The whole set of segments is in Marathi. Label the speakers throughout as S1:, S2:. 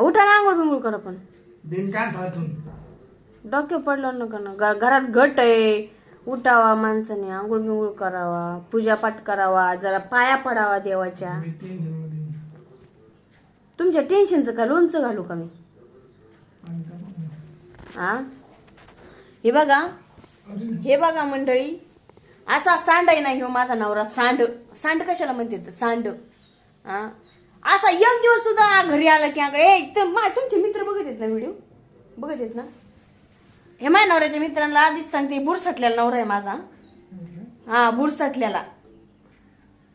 S1: उठा ना आंघोळ बिंघोळ करा पण. डोक्यात पडलं नका ना. घरात घट आहे. उठावा माणसाने आंघोळ बिंघोळ करावा. पूजापाठ करावा. जरा पाया पडावा देवाच्या.
S2: मी टेन्शनमध्ये
S1: तुमच्या टेन्शनचं का लोणचं घालू का मी?
S2: आणि काय मग?
S1: हा हे बघा. हे बघा मंडळी. असा सांड आहे ना ह्यो माझा नवरा. सांड. सांड कशाला म्हणते? सांड. हा असा एक दिवस सुद्धा घरी आला की आकडे ए तुमचे मित्र बघत आहेत ना व्हिडिओ बघत आहेत ना? हे माझ्या नवऱ्याच्या मित्रांना आधीच सांगते बुरसटलेला नवरा आहे माझा. हा बुरसटलेला.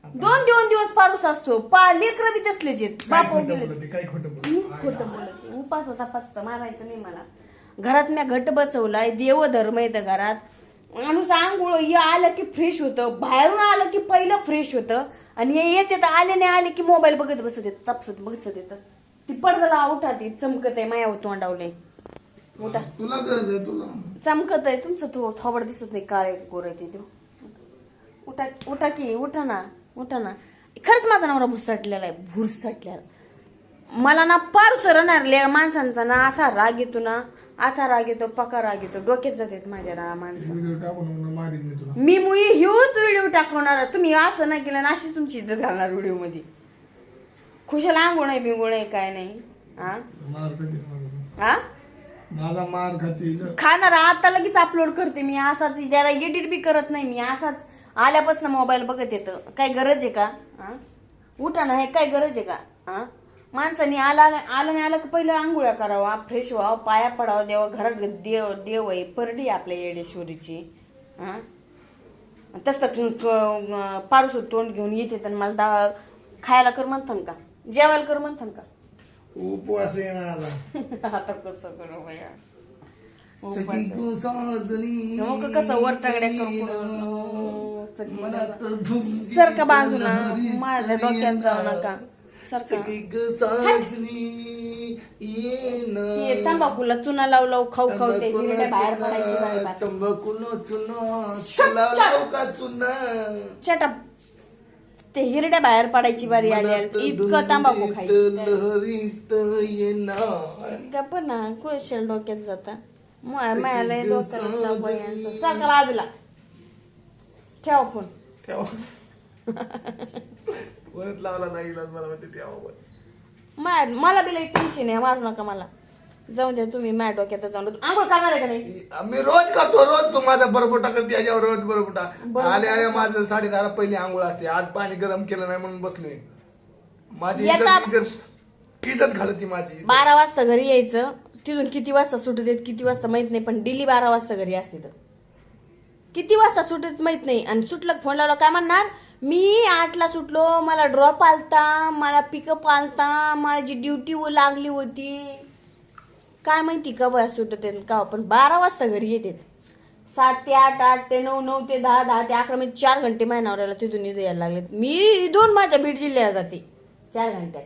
S1: दोन दोन दिवस पारूस असतो पा लेकर बी तसलेच आहेत. बाप
S2: खोटं
S1: गेले
S2: खोटं बोलते?
S1: उपास पाचता मारायचं नाही मला. घरात मी घट बसवलाय देवधर्म आहे तर घरात. माणूस आंघोळ हे आलं की फ्रेश होतं. बाहेरून आलं की पहिलं फ्रेश होतं. आणि हे येते तर आले नाही आले की मोबाईल बघत बसत येत चपसत बसत येतं. ती पडद्याला उठात ती चमकत आहे माया तोंडावले उठा.
S2: तुला गरज आहे तुला.
S1: चमकत आहे तुमचं तो थोबड दिसत नाही काळे गोर आहे ते उठा उठा की उठा ना उठा ना. खरंच माझा नवरा भुसटलेला आहे भुसटलेला. मला ना पार सरणार माणसांचा ना असा राग येतो ना असा राग येतो पका राग येतो डोक्यात जातात माझ्या रा माणसं.
S2: व्हिडिओ टाकून मग मारीन मी तुला.
S1: मी मुई ह्यूच व्हिडिओ टाकवणार तुम्ही असं नाही केलं ना अशीच तुमची इज्जत घालणार व्हिडिओमध्ये. खुशाला आंघोळ आहे बिंगोळ आहे काय नाही. हा
S2: मार खाची मला.
S1: हा
S2: मला मार खाची इथं.
S1: खाणार आता लगेच अपलोड करते मी. असाच त्याला एडिट बी करत नाही मी. असाच आल्यापासून मोबाईल बघत येतं. काय गरज आहे का? हा? उठा ना हे काय गरज आहे का? हा? माणसाने आला आलं नाही आलं की पहिलं आंघोळ्या करावा फ्रेश व्हावं पाया पडावा देवा घरात देव देव आहे परडी आपल्या येडेश्वरीची. हा? तसं पारूस तोंड घेऊन येते तर मला दा खायला कर म्हणतान का? जेवायला कर म्हणतान का?
S2: उपवास आहे माझा.
S1: आता कसं करू बया?
S2: सखी साजनी
S1: हो का कसं
S2: मनात धुम
S1: सर का बांधू ना. माझ्या डोक्यात जाऊ नका.
S2: को साजनी ये ना
S1: ये तंबाखूला चुना लावू लावू खाऊ खाऊ ते हिरड्या बाहेर पडायची बाहेर.
S2: तंबाखू नो चुना चला लाव का चुना?
S1: Shut up. ते हिरड्या बाहेर पडायची बारी आली आली. इतकं तंबाखू खायची.
S2: लहरीत ये ना
S1: गप्प ना क्वेश्चन डोक्यात जाता. मायाला डोक्याला ताप आहे यांचं. सारखा बाजूला. ठेवा फोन.
S2: ठेवा. परत लावला नाही इलाज मला म्हणते.
S1: माय मला बी लई टेन्शन आहे मारू नका मला. जाऊ द्या तुम्ही माझ्या डोक्यात जाऊन आंघोळ करणार आहे का नाही?
S2: मी रोज करतो रोज तू माझा बरोबर टाकत त्याच्यावर रोज बरोबर टाक आले आले माझं साडेदहाला पहिली आंघोळ असते. आज पाणी गरम केलं नाही म्हणून बसलोय. माझी इज्जत इज्जत घालती माझी.
S1: बारा वाजता घरी यायचं. तिथून किती वाजता सुटत देत किती वाजता माहीत नाही पण डेली बारा वाजता घरी असते तर. किती वाजता सुटत माहीत नाही. आणि सुटलं फोन लावला काय म्हणणार? मी आठला सुटलो मला ड्रॉप आलता मला पिकअप आलता माझी ड्युटी लागली होती. काय माहिती का वया सुटत का पण बारा वाजता घरी येते. सात ते आठ आठ ते नऊ नऊ ते दहा दहा ते अकरा म्हणजे चार घंटे माझ्या नवऱ्याला तिथून इथं यायला लागलेत मी इथून माझ्या बीड जिल्ह्याला जाते चार घंट्यात.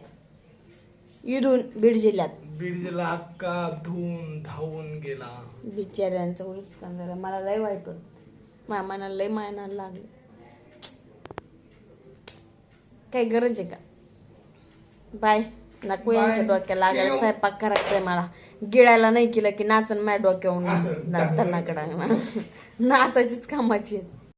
S1: इथून बीड जिल्ह्यात.
S2: बीड जिल्हा अक्का धुवून धावून गेला.
S1: बिचाऱ्यांचं जरा मला लय वाईट होत माझ्या मनाला लय मायनाला लागले. काही गरज आहे का बाय नको यांच्या. डोक्याला लागायला. स्वयंपाक करायचंय मला गिळायला नाही केलं की नाचन माझ्या डोक्यावरून
S2: असं,
S1: नाचताना कडा नाचायचीच कामाची आहेत